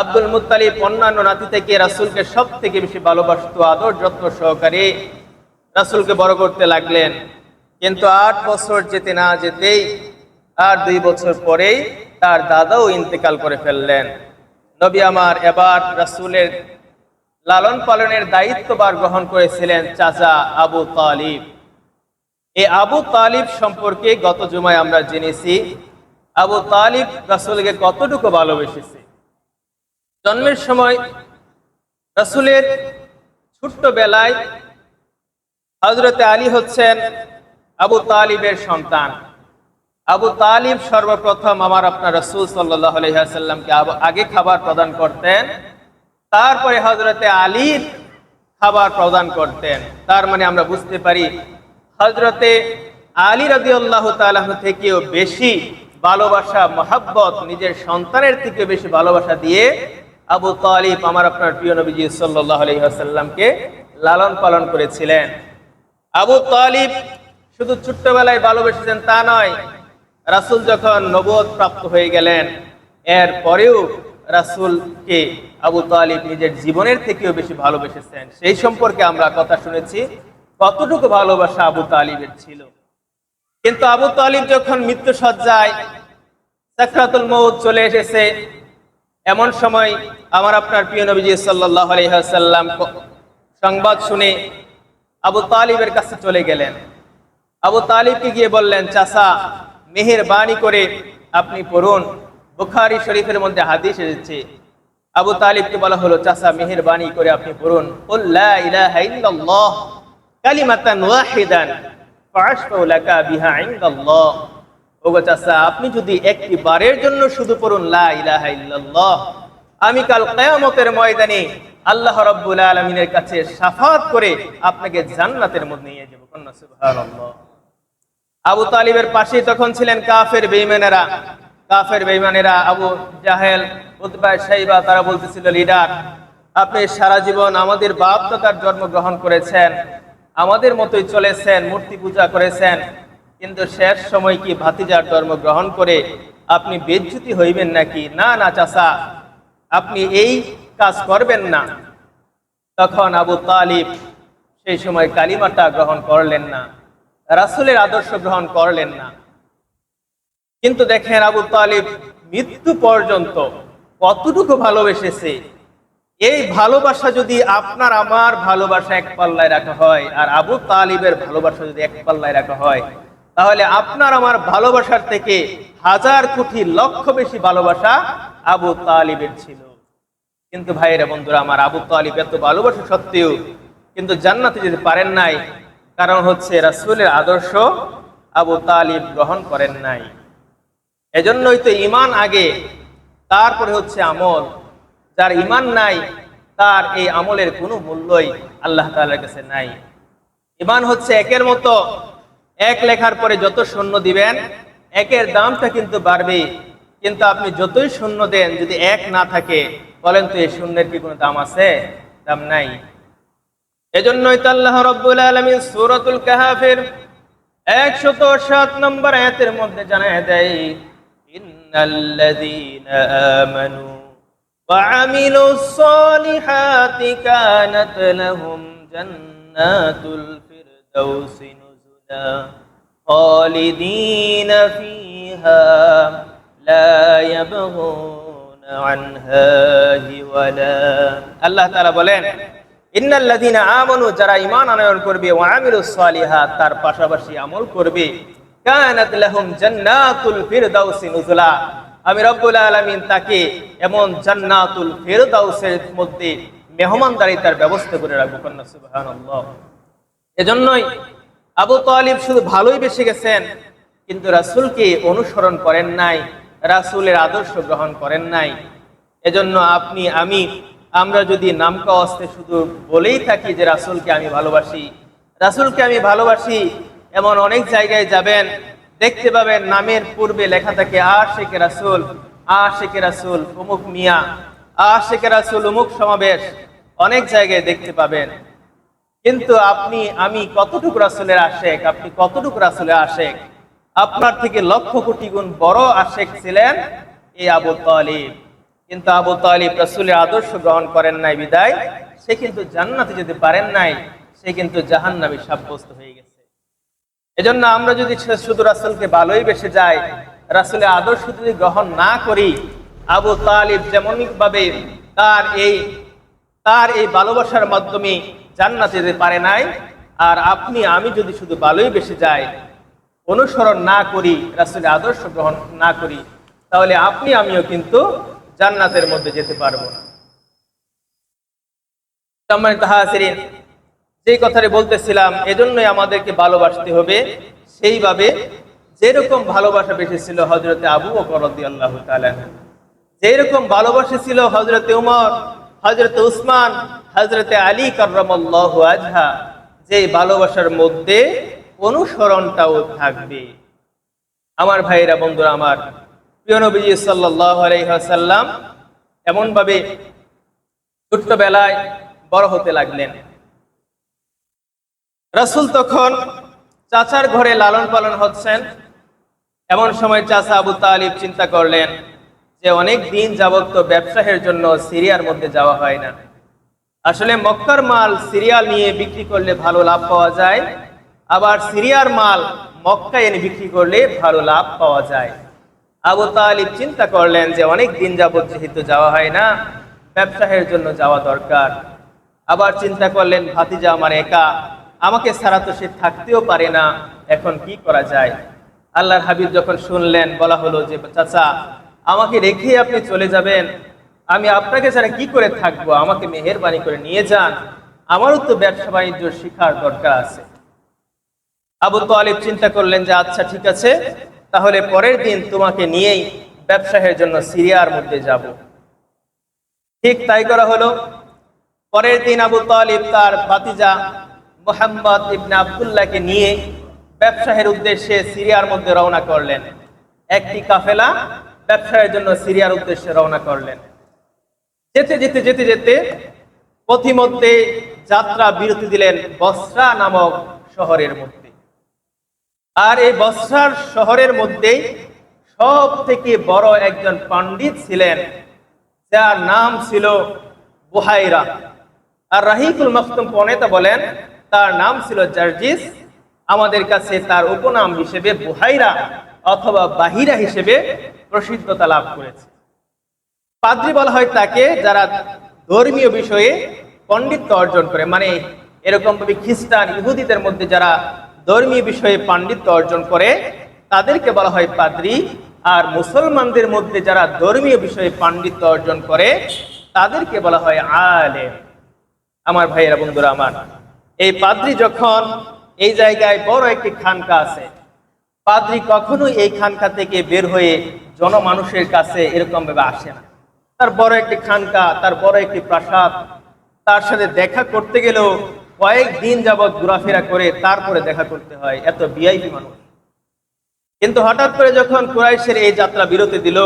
আব্দুল মুতালিব অন্যান্য নাতি থেকে রাসূলকে সব থেকে বেশি ভালোবাসতো, আদর যত্ন সহকারে রাসূলকে বড় করতে লাগলেন। কিন্তু আট বছর যেতে না যেতেই আর দুই বছর পরেই তার দাদাও ইন্তেকাল করে ফেললেন। নবী আমার এবার রাসূলের লালন পালনের দায়িত্ববার গ্রহণ করেছিলেন চাচা আবু তালিব। এই আবু তালিব সম্পর্কে গত জুমায় আমরা জেনেছি, আবু তালিব রাসূলকে কতটুকু ভালোবেসেছে? জন্মের সময় রাসূলের ছোট্ট বেলায় হজরতে আলী হচ্ছেন আবু তালিবের সন্তান। আবু তালিব সর্বপ্রথম আমার আপনার রসুল সাল্লাহ আগে খাবার প্রদান করতেন। তারপরে হজরতে আলীর খাবার প্রদান করতেন। তার মানে আমরা বুঝতে পারি হজরতে আলী রবি আল্লাহ থেকেও বেশি ভালোবাসা, মহাব্বত নিজের সন্তানের থেকে বেশি ভালোবাসা দিয়ে আবু তালিব আমার আপনার প্রিয় নবীজি সাল্লাহ আলহিহাসাল্লামকে লালন পালন করেছিলেন। আবু তালিব শুধু ছোট্টবেলায় ভালোবেসেছেন তা নয়, রাসূল যখন নবদ প্রাপ্ত হয়ে গেলেন, এর পরেও রাসূলকে আবু তালিব নিজের জীবনের থেকেও বেশি ভালোবেসেছেন। সেই সম্পর্কে আমরা কথা শুনেছি, কতটুকু ভালোবাসা আবু তালিবের ছিল। কিন্তু আবু তালিব যখন মৃত্যু সজ্জায় সাকরাতুল মৌত চলে এসেছে এমন সময় আমার আপনার প্রিয় নবীজি সাল্লাহ আলহিহাসাল্লাম সংবাদ শুনে আবু তালিবের কাছে চলে গেলেন। আবু তালিবকে গিয়ে বললেন চাষা মেহের বাণী করে আপনি পড়ুন। বুখারি শরীফের মধ্যে হাদিস এসেছে। আবু তালিবকে বলা হলো চাষা মেহের বাণী করে আপনি পড়ুন। কালিমাতান আপনি যদি একটি বারের জন্য শুধু পড়ুন আমি কাল কিয়ামতের ময়দানে আল্লাহ রাব্বুল আলামিনের কাছে শাফাত করে আপনাকে জান্নাতের মধ্যে নিয়ে যাব। কন্যা আবু তালিবের পাশে তখন ছিলেন কাফের বেঈমানেরা। কাফের বেঈমানেরা আবু জাহেল সাইবা তারা বলতেছিল, লিডার, আপনি সারা জীবন আমাদের বাপ দাদার জন্মগ্রহণ করেছেন, আমাদের মতোই চলেছেন, মূর্তি পূজা করেছেন কিন্তু শেষ সময় কি ভাতিজার জন্ম গ্রহণ করে আপনি বেজ্জুতি হইবেন নাকি? না না চাষা আপনি এই কাজ করবেন না। তখন আবু তালিব সেই সময় কালিমাটা গ্রহণ করলেন না। রাসূলের আদর্শ গ্রহণ করলেন না। কিন্তু দেখেন আবু তালিব মৃত্যু পর্যন্ত কতটুকু ভালোবেসেছে। এই ভালোবাসা যদি আপনার, আমার ভালোবাসা এক পাল্লায় রাখা হয় আর আবু তালিবের ভালোবাসা যদি এক পাল্লায় রাখা হয় তাহলে আপনার আমার ভালোবাসার থেকে হাজার কোটি লক্ষ বেশি ভালোবাসা আবু তালিবের ছিল। কিন্তু ভাইয়েরা বন্ধুরা, আমার আবু তালিব এত ভালোবাসা সত্ত্বেও কিন্তু জান্নাতে যেতে পারেন নাই। কারণ হচ্ছে রাসূলের আদর্শ আবু তালিব গ্রহণ করেন নাই। এজন্যই তো ইমান আগে, তারপরে হচ্ছে আমল। যার ইমান নাই, তার এই আমলের কোনো মূল্যই আল্লাহ তাআলার কাছে নাই। ইমান হচ্ছে একের মতো এক লেখার পরে যত শূন্য দিবেন, একের দামটা কিন্তু বাড়বে কিন্তু আপনি যতই শূন্য দেন, যদি এক না থাকে, বলেন তো এই শূন্যের কি কোনো দাম আছে? দাম নাই। এজন্যই তো আল্লাহ রব্বুল আলমিন সুরতুল কাহাফের একশত সাত নম্বর আয়াতের মধ্যে জানায় দেয়, ইন্নাল্লাযীনা আমানু ওয়া আমিলুস সালিহাতি কানাত লাহুম জান্নাতুল ফিরদাউসিন خالدين فيها لا يبغون عنها هولا الله تعالى বলেন ইন্নাল্লাযীনা আমানু যারা ঈমান আনয়ন করবে ওয়া আমিলুস সালিহাত তার পাশাপাশি আমল করবে কানাত লাহুম জান্নাতুল ফিরদাউসি নুজুলা আমি রব্বুল আলামিন তাকে এমন জান্নাতুল ফিরদাউসের মধ্যে মেহমানদারিতার ব্যবস্থা করে রাখবো কন্যা সুবহানাল্লাহ এজন্যই আবু তালিব শুধু ভালোই বেশি গেছেন, কিন্তু রাসূলকে অনুসরণ করেন নাই, রাসূলের আদর্শ গ্রহণ করেন নাই। এজন্য আপনি, আমি, আমরা যদি নামকা অস্তে শুধু বলেই থাকি যে রাসূলকে আমি ভালোবাসি, রাসূলকে আমি ভালোবাসি, এমন অনেক জায়গায় যাবেন, দেখতে পাবেন নামের পূর্বে লেখা থাকে, আশেকে রাসূল আশেকে রাসূল অমুক মিয়া, আশেকে রাসুল অমুক সমাবেশ, অনেক জায়গায় দেখতে পাবেন। কিন্তু আপনি, আমি কতটুকু রাসূলের আশেক? আপনি কতটুকু রাসূলের আশেক? আপনার থেকে লক্ষ কোটি গুণ বড় আশেক ছিলেন এই আবু তালিব। কিন্তু আবু তালিব রাসূলের আদর্শ গ্রহণ করেন নাই বিদায়। সে কিন্তু জান্নাতে যেতে পারেন নাই। সে কিন্তু জাহান্নামী সাব্যস্ত হয়ে গেছে। এজন্য আমরা যদি শুধু রাসূলকে ভালোই বেসে যাই, রাসূলের আদর্শ যদি গ্রহণ না করি, আবু তালিব যেমন ভাবে তার এই তার এই ভালোবাসার মাধ্যমে জান্নাতে যেতে পারে নাই। আর আপনি, আমি যদি শুধু ভালোই বেসে যাই, অনুসরণ না করি, রাসূলের আদর্শ গ্রহণ না করি, তাহলে আপনি, আমিও কিন্তু জান্নাতের মধ্যে যেতে পারব না। সম্মানিত হাজিরিন, যেই কথাটি বলতেছিলাম, এজন্যই আমাদেরকে ভালোবাসতে হবে। সেইভাবে যেরকম ভালোবাসা বেশি ছিল হজরতে আবু বকর আল্লাহ তাআলা যেরকম ভালোবাসা ছিল হজরতে উমর হজরতে উসমান হজরতে আলী কার্রামাল্লাহু আজহা যে ভালোবাসার মধ্যে অনুসরণটাও থাকবে। আমার ভাইরা বন্ধুরা আমার, প্রিয় নবীজি ওয়াসাল্লাম এমনভাবে ছোট্টবেলায় বড় হতে লাগলেন। রাসূল তখন চাচার ঘরে লালন পালন হচ্ছেন। এমন সময় চাচা আবু তালিব চিন্তা করলেন যে অনেক দিন যাবত তো ব্যবসায়ের জন্য সিরিয়ার মধ্যে যাওয়া হয় না। আসলে মক্কার মাল সিরিয়াল নিয়ে বিক্রি করলে ভালো লাভ পাওয়া যায়, আবার সিরিয়ার মাল মক্কায় এনে বিক্রি করলে ভালো লাভ পাওয়া যায়। আবু তালিব চিন্তা করলেন যে অনেক দিন যাবত যেহেতু যাওয়া হয় না, ব্যবসায়ের জন্য যাওয়া দরকার। আবার চিন্তা করলেন, ভাতিজা আমার একা, আমাকে ছাড়া তো সে থাকতেও পারে না, এখন কি করা যায়? আল্লাহর হাবিব যখন শুনলেন, বলা হলো যে, চাচা আমাকে রেখে আপনি চলে যাবেন। আমি আপনাকে ছাড়া কি করে থাকব? আমাকে মেহেরবানি করে নিয়ে যান। আমারও তো ব্যবসা বাণিজ্য শিখার দরকার আছে। আবু তালিব চিন্তা করলেন যে আচ্ছা ঠিক আছে, তাহলে পরের দিন তোমাকে নিয়েই ব্যবসায়ের জন্য সিরিয়ার মধ্যে যাব। ঠিক তাই করা হলো। পরের দিন আবু তালিব তার ভাতিজা মোহাম্মদ ইবনে আবদুল্লাহকে নিয়ে ব্যবসায়ের উদ্দেশ্যে সিরিয়ার মধ্যে রওনা করলেন। একটি কাফেলা ব্যবসায়ের জন্য সিরিয়ার উদ্দেশ্যে রওনা করলেন। যেতে যেতে যেতে যেতে পথিমধ্যে যাত্রা বিরতি দিলেন বসরা নামক শহরের মধ্যে। আর এই বসরার শহরের মধ্যেই সব থেকে বড় একজন পণ্ডিত ছিলেন, যার নাম ছিল বুহাইরা। আর রাহিকুল মখতুম পনেতা বলেন, তার নাম ছিল জার্জিস, আমাদের কাছে তার উপনাম হিসেবে বুহাইরা অথবা বাহিরা হিসেবে প্রসিদ্ধতা লাভ করেছে। পাদ্রি বলা হয় তাকে যারা ধর্মীয় বিষয়ে পণ্ডিত্য অর্জন করে মানে এরকম ভাবে খ্রিস্টান, ইহুদিদের মধ্যে যারা ধর্মীয় বিষয়ে পাণ্ডিত্য অর্জন করে, তাদেরকে বলা হয় পাদ্রি। আর মুসলমানদের মধ্যে যারা ধর্মীয় বিষয়ে পাণ্ডিত্য অর্জন করে, তাদেরকে বলা হয় আলেম। আমার ভাইয়েরা, বন্ধুরা, আমার। এই পাদ্রি যখন এই জায়গায় বড় একটি খানকা আছে পাদ্রি কখনোই এই খানকা থেকে বের হয়ে জনমানুষের কাছে এরকম ভাবে আসে না। তার বড় একটি খানকা, তার বড় একটি প্রাসাদ, তার সাথে দেখা করতে গেলেও কয়েক দিন যাবৎ ঘোরাফেরা করে তারপরে দেখা করতে হয়, এত বিআইপি মানুষ। কিন্তু হঠাৎ করে যখন কুরাইশের এই যাত্রা বিরতি দিল,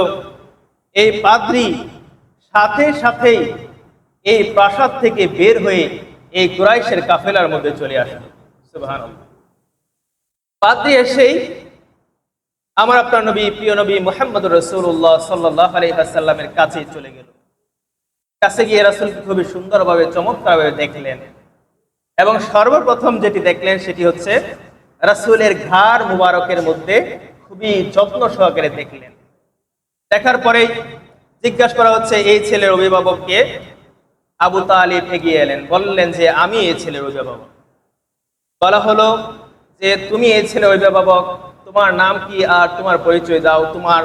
এই পাদ্রি সাথে সাথেই এই প্রাসাদ থেকে বের হয়ে এই কুরাইশের কাফেলার মধ্যে চলে আসলো। পাদ্রি এসেই আমার আপনার নবী, প্রিয় নবী মোহাম্মদ রসুল্লাহ সাল্লাহ আলহিহাসাল্লামের কাছে চলে গেল। কাছে গিয়ে রাসুলকে খুবই সুন্দরভাবে, চমৎকারভাবে দেখলেন। এবং সর্বপ্রথম যেটি দেখলেন সেটি হচ্ছে রাসুলের ঘাড় মুবারকের মধ্যে খুবই যত্ন সহকারে দেখলেন। দেখার পরেই জিজ্ঞাসা করা হচ্ছে, এই ছেলের অভিভাবককে আবু তালিব এগিয়ে এলেন, বললেন যে, আমি এই ছেলের অভিভাবক। বলা হলো যে, তুমি এই ছেলে অভিভাবক? তোমার নাম কি আর তোমার পরিচয় দাও? তোমার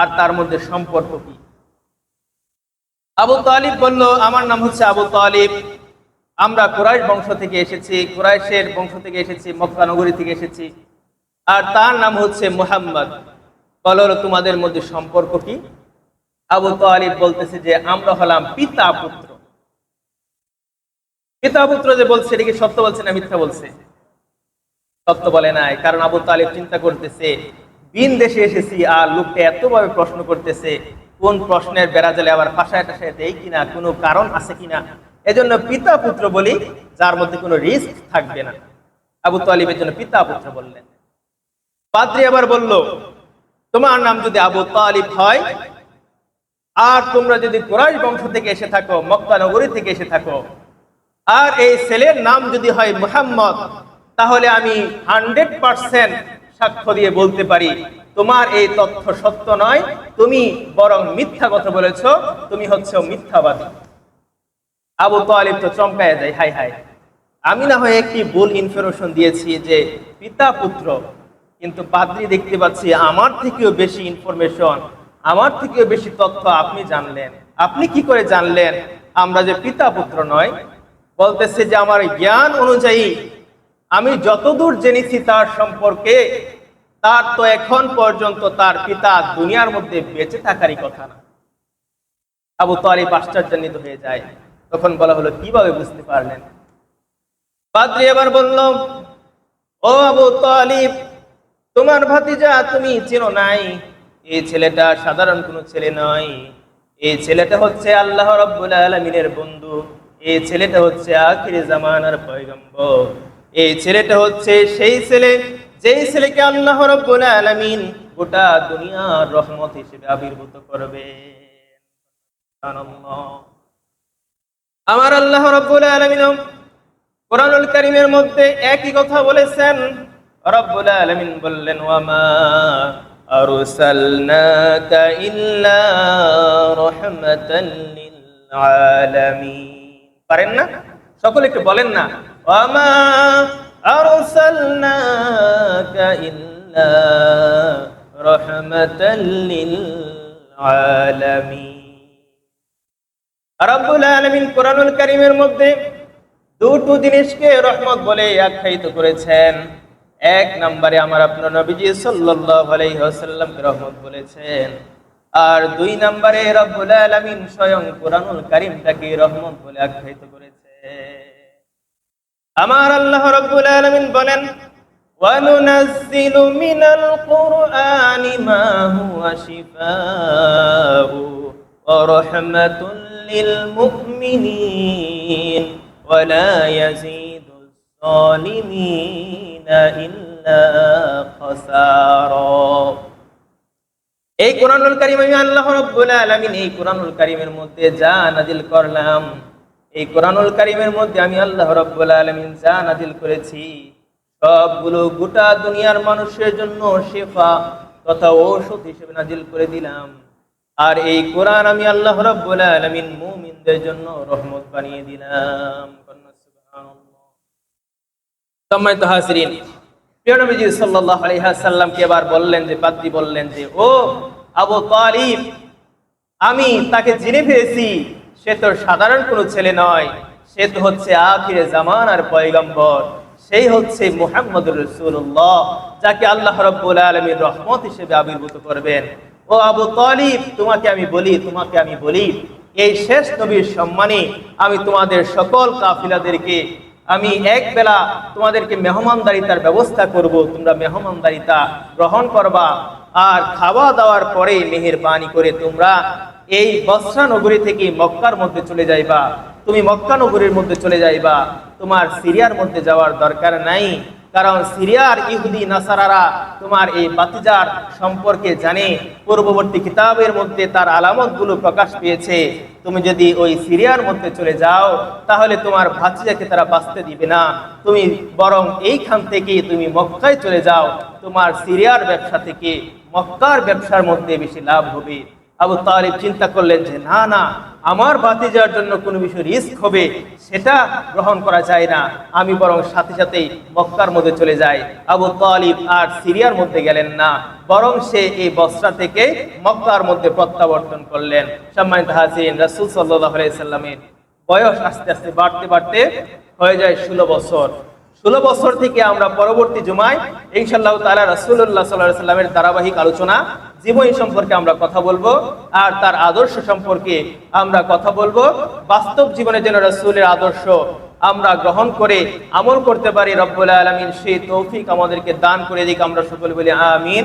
আর তার মধ্যে সম্পর্ক কি? আবু তালিব বলল, আমার নাম হচ্ছে আবু তালিব। আমরা কুরাইশ বংশ থেকে এসেছি, কুরাইশের বংশ থেকে এসেছি, মক্কা নগরী থেকে এসেছি। আর তার নাম হচ্ছে মুহাম্মদ। বলো হলো তোমাদের মধ্যে সম্পর্ক কি? আবু তালিব বলতেছে যে, আমরা হলাম পিতা পুত্র পিতা পুত্র যে বলছে এটা কি সত্য বলছে না মিথ্যা বলছে? সত্য বলে নাই। কারণ আবু তালিব চিন্তা করতেছে, বিন দেশে এসেছি আর লোকটা এতভাবে প্রশ্ন করতেছে, কোন প্রশ্নের বেড়াজালে আবার ফাঁসায় টাসায় দেয় কিনা, কোনো কারণ আছে কিনা? এজন্য পিতা পুত্র বলি, যার মধ্যে কোনো রিস্ক থাকবে না। আবু তালিবের জন্য পিতা পুত্র বললেন। পাদ্রি আবার বলল, তোমার নাম যদি আবু তালিব হয়, আর তোমরা যদি কোরাইশ বংশ থেকে এসে থাকো, মক্কা নগরী থেকে এসে থাকো, আর এই ছেলের নাম যদি হয় মুহাম্মদ তাহলে আমি হান্ড্রেড পার্সেন্ট সাক্ষ্য দিয়ে বলতে পারি, তোমার এই তথ্য সত্য নয়, তুমি বরং মিথ্যা কথা বলেছ, তুমি হচ্ছে মিথ্যাবাদী। আবু তালিব তো চমকায় যায় হাই হাই আমি না হয় একটি ভুল ইনফরমেশন দিয়েছি যে পিতা পুত্র, কিন্তু পাদ্রি দেখতে পাচ্ছি, আমার থেকেও বেশি ইনফরমেশন আমার থেকেও বেশি তথ্য আপনি জানলেন। আপনি কি করে জানলেন? আমরা যে পিতা পুত্র নয়, বলতেছে যে আমার জ্ঞান অনুযায়ী আমি যতদূর জেনেছি তার সম্পর্কে, তার তো এখন পর্যন্ত তার পিতা দুনিয়ার মধ্যে বেঁচে থাকারই কথা না। আবু তালিব আশ্চর্যান্বিত হয়ে যায়। তখন বলা হলো, কীভাবে বুঝতে পারলেন? পাদ্রী এবার বলল, ও আবু তালিব, তোমার ভাতিজা তুমি চেনো নাই। এই ছেলেটা সাধারণ কোনো ছেলে নয়। এই ছেলেটা হচ্ছে আল্লাহ রব্বুল আলমিনের বন্ধু। এই ছেলেটা হচ্ছে আখির জামানার পয়গম্বর। এই ছেলেটা হচ্ছে সেই ছেলে, যেই ছেলেকে আল্লাহ রব্বুল আলমিন গোটা দুনিয়ার রহমত হিসেবে আবির্ভূত করবে। আমার আল্লাহ রব্বুল আলমিন কোরআনুল কারিমের মধ্যে একই কথা বলেছেন, রব্বুল আলামিন বললেন, ওয়ামা আরসালনাকা ইল্লা রাহমাতাল লিল আলামিন। পারেন না? সকলে একটু বলেন না। আরসালনাকা ইল্লা রাহমাতাল লিল আলামিন রব্বুল আলামিন কোরআনুল কারিমের মধ্যে দুটো জিনিসকে রহমত বলে আখ্যায়িত করেছেন। এক নম্বরে আমার আপনার নবীজি সাল্লাল্লাহু আলাইহি ওয়াসাল্লামকে রহমত বলেছেন। আর দুই নম্বরে রব্বুল আলামিন স্বয়ং কোরআনুল কারীমটাকে রহমত বলে আখ্যায়িত করেছে আমার আল্লাহ রব্বুল আলমিন বলেন وننزل من القرآن ما هو شفاء ورحمة للمؤمنين ولا يزيد الظالمين إلا خسارا এই কোরআনুল কারিম আমি আল্লাহ রব্বুল আলামিন এই কোরআনুল কারিমের মধ্যে যা নাজিল করলাম এই কোরআনুল কারীমের মধ্যে আমি আল্লাহ রাব্বুল আলামিন যা নাজিল করেছি, সবগুলো গোটা দুনিয়ার মানুষের জন্য শেফা তথা ঔষধ হিসেবে নাজিল করে দিলাম। আর এই কোরআন আমি আল্লাহ রাব্বুল আলামিন মুমিনদের জন্য রহমত বানিয়ে দিলাম। সম্মানিত হাজিরিন, প্রিয় নবীজি সাল্লাল্লাহু আলাইহি সাল্লামকে এবার বললেন যে পাদ্রী বললেন যে, ও আবু তালিব, আমি তাকে চিনে ফেলেছি সে তো সাধারণ কোনো ছেলে নয়। সে তো হচ্ছে আখিরে জামান আর পয়গম্বর। সেই হচ্ছে মুহাম্মদুর রাসূলুল্লাহ, যাকে আল্লাহ রাব্বুল আলামিন রহমত হিসেবে আবির্ভূত করবেন। ও আবু তালিব, তোমাকে আমি বলি, তোমাকে আমি বলি, এই শেষ নবীর সম্মানে আমি তোমাদের সকল কাফিলাদেরকে, আমি এক বেলা তোমাদেরকে মেহমানদারিতার ব্যবস্থা করব, তোমরা মেহমানদারিতা গ্রহণ করবা, আর খাওয়া দাওয়ার পরে মেহের মেহেরবানি করে তোমরা এই বসরা নগরী থেকে মক্কার মধ্যে চলে যাইবা। তুমি মক্কা নগরীর মধ্যে চলে যাইবা। তোমার সিরিয়ার মধ্যে যাওয়ার দরকার নাই। কারণ সিরিয়ার ইহুদি নাসারারা তোমার এই বাতিজার সম্পর্কে জানে। পূর্ববর্তী কিতাবের মধ্যে তার আলামতগুলো প্রকাশ পেয়েছে। তুমি যদি ওই সিরিয়ার মধ্যে চলে যাও, তাহলে তোমার ভাতিজাকে তারা বাঁচতে দিবে না। তুমি বরং এইখান থেকে তুমি মক্কায় চলে যাও। তোমার সিরিয়ার ব্যবসা থেকে মক্কার ব্যবসার মধ্যে বেশি লাভ হবে। আবু তালিব চিন্তা করলেন যে, না না, আমার বাতিজার জন্য কোনো বিষয় রিস্ক হবে, সেটা গ্রহণ করা যায় না। আমি বরং সাথে সাথেই মক্কার মধ্যে চলে যাই। আবু তালিব আর সিরিয়ার মধ্যে গেলেন না, বরং সে এই বস্ত্রা থেকে মক্কার মধ্যে প্রত্যাবর্তন করলেন। সম্মানিত হাসিন রাসুল সাল্লাহ সাল্লামের বয়স আস্তে আস্তে বাড়তে বাড়তে হয়ে যায় ষোলো বছর। ষোলো বছর থেকে আমরা পরবর্তী জুমায় ইনশাল্লাহ তালা রাসুল্লাহ সাল্লাহ সাল্লামের ধারাবাহিক আলোচনা জীবন সম্পর্কে আমরা কথা বলব আর তার আদর্শ সম্পর্কে আমরা কথা বলব। বাস্তব জীবনে যেন রাসুলের আদর্শ আমরা গ্রহণ করে আমল করতে পারি রব্বুল আলমিন, সেই তৌফিক আমাদেরকে দান করে দিক। আমরা সকলে বলি আমিন।